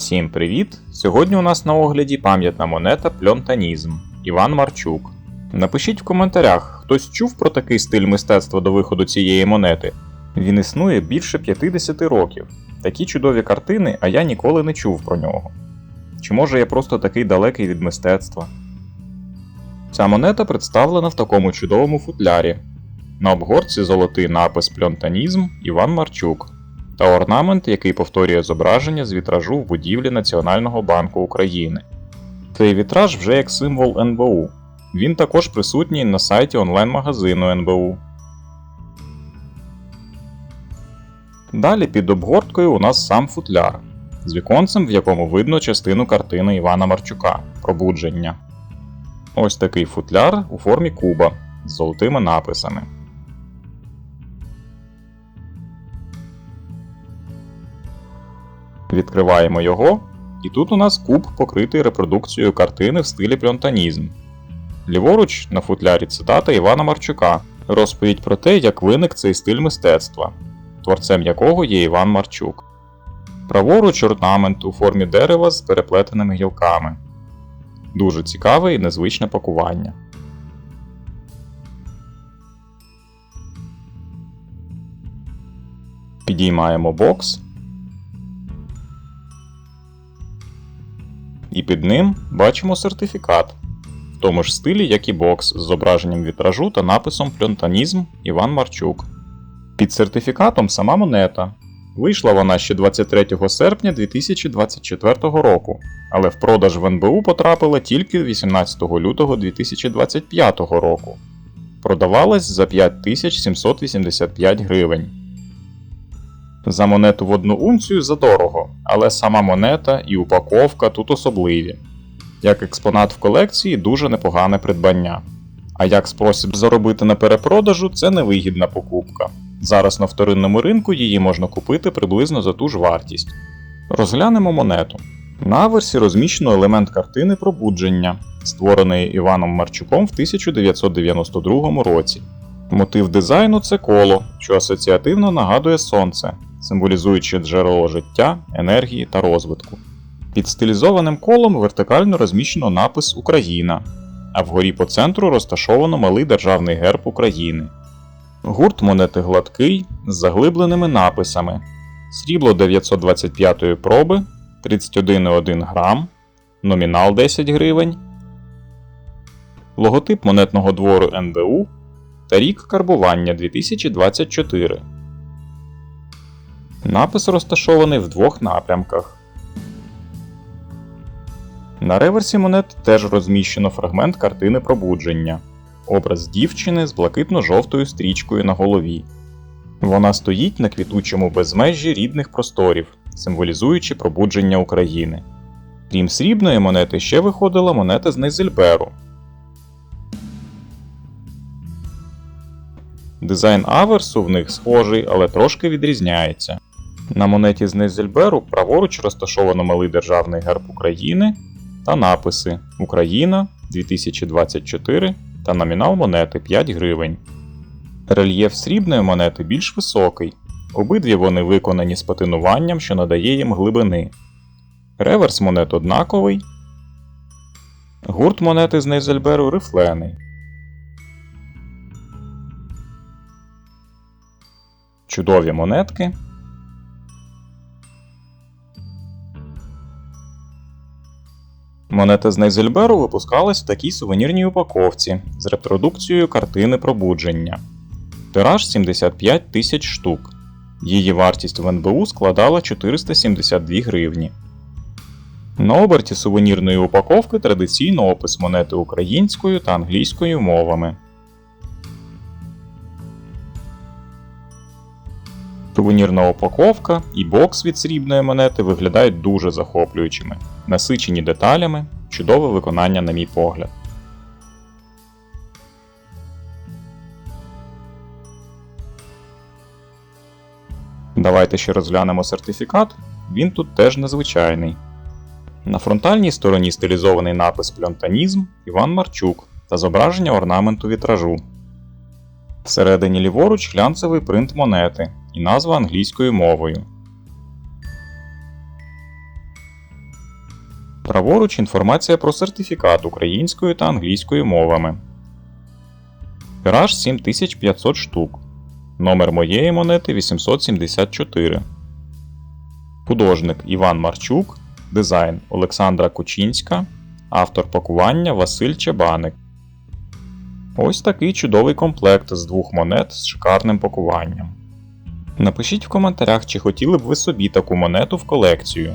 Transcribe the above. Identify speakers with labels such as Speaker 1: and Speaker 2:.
Speaker 1: Всім привіт! Сьогодні у нас на огляді пам'ятна монета Пльонтанізм Іван Марчук. Напишіть в коментарях, хтось чув про такий стиль мистецтва до виходу цієї монети. Він існує більше 50 років. Такі чудові картини, а я ніколи не чув про нього. Чи може я просто такий далекий від мистецтва? Ця монета представлена в такому чудовому футлярі. На обгорці золотий напис Пльонтанізм Іван Марчук та орнамент, який повторює зображення з вітражу в будівлі Національного банку України. Цей вітраж вже як символ НБУ. Він також присутній на сайті онлайн-магазину НБУ. Далі під обгорткою у нас сам футляр з віконцем, в якому видно частину картини Івана Марчука Пробудження. Ось такий футляр у формі куба з золотими написами. Відкриваємо його, і тут у нас куб покритий репродукцією картини в стилі пльонтанізм. Ліворуч на футлярі цитата Івана Марчука, розповідь про те, як виник цей стиль мистецтва, творцем якого є Іван Марчук. Праворуч орнамент у формі дерева з переплетеними гілками. Дуже цікаве і незвичне пакування. Підіймаємо бокс. І під ним бачимо сертифікат в тому ж стилі, як і бокс з зображенням вітражу та написом Пльонтанізм Іван Марчук. Під сертифікатом сама монета. Вийшла вона ще 23 серпня 2024 року, але в продаж в НБУ потрапила тільки 18 лютого 2025 року. Продавалась за 5785 гривень. За монету в одну унцію задорого, але сама монета і упаковка тут особливі. Як експонат в колекції дуже непогане придбання. А як спосіб заробити на перепродажу це невигідна покупка. Зараз на вторинному ринку її можна купити приблизно за ту ж вартість. Розглянемо монету. На аверсі розміщено елемент картини Пробудження, створеної Іваном Марчуком в 1992 році. Мотив дизайну це коло, що асоціативно нагадує сонце, символізуючи джерело життя, енергії та розвитку. Під стилізованим колом вертикально розміщено напис Україна, а вгорі по центру розташовано малий державний герб України. Гурт монети гладкий з заглибленими написами: срібло 925 проби 31,1 грам, номінал 10 гривень, логотип монетного двору НБУ та рік карбування 2024. Напис розташований в двох напрямках. На реверсі монет теж розміщено фрагмент картини пробудження, образ дівчини з блакитно-жовтою стрічкою на голові. Вона стоїть на квітучому безмежжі рідних просторів, символізуючи пробудження України. Крім срібної монети, ще виходила монета з Нейзельберу. Дизайн аверсу в них схожий, але трошки відрізняється. На монеті з Нейзельберу праворуч розташовано малий державний герб України та написи Україна 2024 та номінал монети 5 гривень. Рельєф срібної монети більш високий. Обидві вони виконані з патинуванням, що надає їм глибини. Реверс монет однаковий. Гурт монети з Нейзельберу рифлений. Чудові монетки. Монета з Нейзельберу випускалась в такій сувенірній упаковці з репродукцією картини пробудження. Тираж 75 тисяч штук. Її вартість в НБУ складала 472 гривні. На оберті сувенірної упаковки традиційно опис монети українською та англійською мовами. Сувенірна упаковка і бокс від срібної монети виглядають дуже захоплюючими, насичені деталями, чудове виконання, на мій погляд. Давайте ще розглянемо сертифікат. Він тут теж незвичайний. На фронтальній стороні стилізований напис Пльонтанізм Іван Марчук та зображення орнаменту вітражу. Всередині ліворуч глянцевий принт монети і назва англійською мовою. Праворуч інформація про сертифікат українською та англійською мовами. Тираж 7500 штук. Номер моєї монети 874. Художник Іван Марчук. Дизайн Олександра Кучинська. Автор пакування Василь Чебаник. Ось такий чудовий комплект з двох монет з шикарним пакуванням. Напишіть в коментарях, чи хотіли б ви собі таку монету в колекцію.